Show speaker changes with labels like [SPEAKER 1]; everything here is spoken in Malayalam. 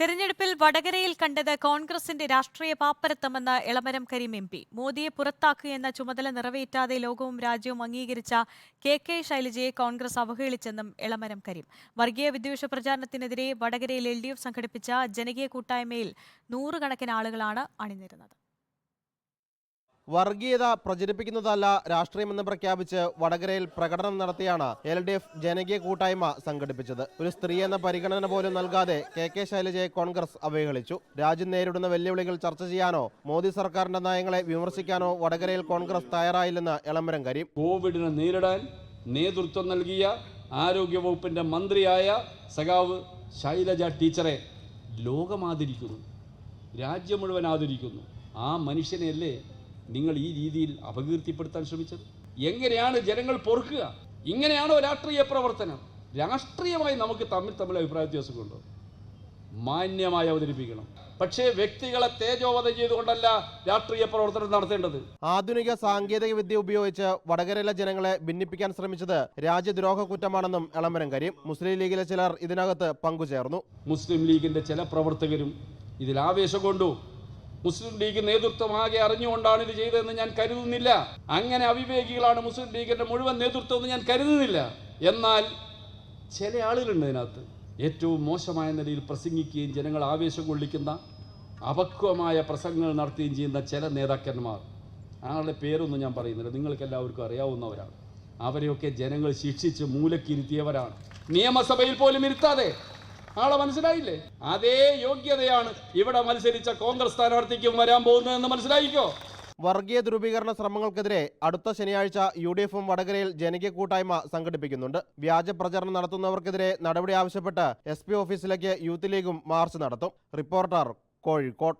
[SPEAKER 1] തെരഞ്ഞെടുപ്പിൽ വടകരയിൽ കണ്ടത് കോൺഗ്രസിന്റെ രാഷ്ട്രീയ പാപ്പരത്തമെന്ന് ഇളമരം കരീം എം പി. മോദിയെ പുറത്താക്കുകയെന്ന ചുമതല നിറവേറ്റാതെ ലോകവും രാജ്യവും അംഗീകരിച്ച കെ കെ ശൈലജയെ കോൺഗ്രസ് അവഹേളിച്ചെന്നും ഇളമരം കരീം. വർഗീയ വിദ്വേഷ പ്രചാരണത്തിനെതിരെ വടകരയിൽ എൽ സംഘടിപ്പിച്ച ജനകീയ കൂട്ടായ്മയിൽ നൂറുകണക്കിന് ആളുകളാണ് അണിനിരുന്നത്.
[SPEAKER 2] വർഗീയത പ്രചരിപ്പിക്കുന്നതല്ല രാഷ്ട്രീയമെന്ന് പ്രഖ്യാപിച്ച് വടകരയിൽ പ്രകടനം നടത്തിയാണ് എൽ ഡി എഫ് ജനകീയ കൂട്ടായ്മ സംഘടിപ്പിച്ചത്. ഒരു സ്ത്രീ എന്ന പരിഗണന പോലും നൽകാതെ കെ കെ ശൈലജയെ കോൺഗ്രസ് അവഹേളിച്ചു. രാജ്യം നേരിടുന്ന വെല്ലുവിളികൾ ചർച്ച ചെയ്യാനോ മോദി സർക്കാരിന്റെ നയങ്ങളെ വിമർശിക്കാനോ വടകരയിൽ കോൺഗ്രസ് തയ്യാറായില്ലെന്ന് എളമരം കരീം.
[SPEAKER 3] കോവിഡിനെ നേരിടാൻ നേതൃത്വം നൽകിയ ആരോഗ്യവകുപ്പിന്റെ മന്ത്രിയായ സഖാവ് ശൈലജ ടീച്ചറെ ലോകം ആദരിക്കുന്നു. രാജ്യം മുഴുവൻ ആദരിക്കുന്നു. ആ മനുഷ്യനെയല്ലേ നിങ്ങൾ ഈ രീതിയിൽ അപകീർത്തിപ്പെടുത്താൻ ശ്രമിച്ചത്? എങ്ങനെയാണ് ജനങ്ങൾ പൊറുക്കുക? ഇങ്ങനെയാണോ രാഷ്ട്രീയ പ്രവർത്തനം? രാഷ്ട്രീയമായി നമുക്ക് തമ്മിൽ തമ്മിൽ അഭിപ്രായ വ്യത്യാസമുണ്ടോ മാന്യമായി അവതരിപ്പിക്കണം. പക്ഷേ വ്യക്തികളെ തേജോവധം ചെയ്തുകൊണ്ടല്ല രാഷ്ട്രീയ പ്രവർത്തനം നടത്തേണ്ടത്.
[SPEAKER 2] ആധുനിക സാങ്കേതിക വിദ്യ ഉപയോഗിച്ച് വടകരയിലെ ജനങ്ങളെ ഭിന്നിപ്പിക്കാൻ ശ്രമിച്ചത് രാജ്യദ്രോഹ കുറ്റമാണെന്നും എളമരം കരീം മുസ്ലിം ലീഗിലെ ചിലർ ഇതിനകത്ത് പങ്കുചേർന്നു.
[SPEAKER 3] മുസ്ലിം ലീഗിന്റെ ചില പ്രവർത്തകരും ഇതിൽ ആവേശം കൊണ്ടു. മുസ്ലിം ലീഗ് നേതൃത്വം ആകെ അറിഞ്ഞുകൊണ്ടാണ് ഇത് ചെയ്തതെന്ന് ഞാൻ കരുതുന്നില്ല. അങ്ങനെ അവിവേകികളാണ് മുസ്ലിം ലീഗിന്റെ മുഴുവൻ നേതൃത്വം എന്ന് ഞാൻ കരുതുന്നില്ല. എന്നാൽ ചില ആളുകളുണ്ട് ഇതിനകത്ത്. ഏറ്റവും മോശമായ നിലയിൽ പ്രസംഗിക്കുകയും ജനങ്ങൾ ആവേശം കൊള്ളിക്കുന്ന അപക്വമായ പ്രസംഗങ്ങൾ നടത്തുകയും ചെയ്യുന്ന ചില നേതാക്കന്മാർ. ആളുടെ പേരൊന്നും ഞാൻ പറയുന്നില്ല. നിങ്ങൾക്ക് എല്ലാവർക്കും അറിയാവുന്നവരാണ്. അവരെയൊക്കെ ജനങ്ങൾ ശിക്ഷിച്ച് മൂലക്കിരുത്തിയവരാണ്. നിയമസഭയിൽ പോലും ഇരുത്താതെ ആളെ മനസ്സിലായില്ലേ? അതേ യോഗ്യതയാണ് ഇവിടെ മത്സരിച്ച കോൺഗ്രസ് സ്ഥാനാർത്ഥിക്കും വരാൻ പോകുന്നതെന്ന് മനസ്സിലായിക്കോ?
[SPEAKER 2] വർഗീയ ധ്രുവീകരണ ശ്രമങ്ങൾക്കെതിരെ അടുത്ത ശനിയാഴ്ച യു ഡി എഫും വടകരയിൽ ജനകീയ കൂട്ടായ്മ സംഘടിപ്പിക്കുന്നുണ്ട്. വ്യാജ പ്രചരണം നടത്തുന്നവർക്കെതിരെ നടപടി ആവശ്യപ്പെട്ട് എസ് ഓഫീസിലേക്ക് യൂത്ത് ലീഗും മാർച്ച് നടത്തും. റിപ്പോർട്ടർ കോഴിക്കോട്.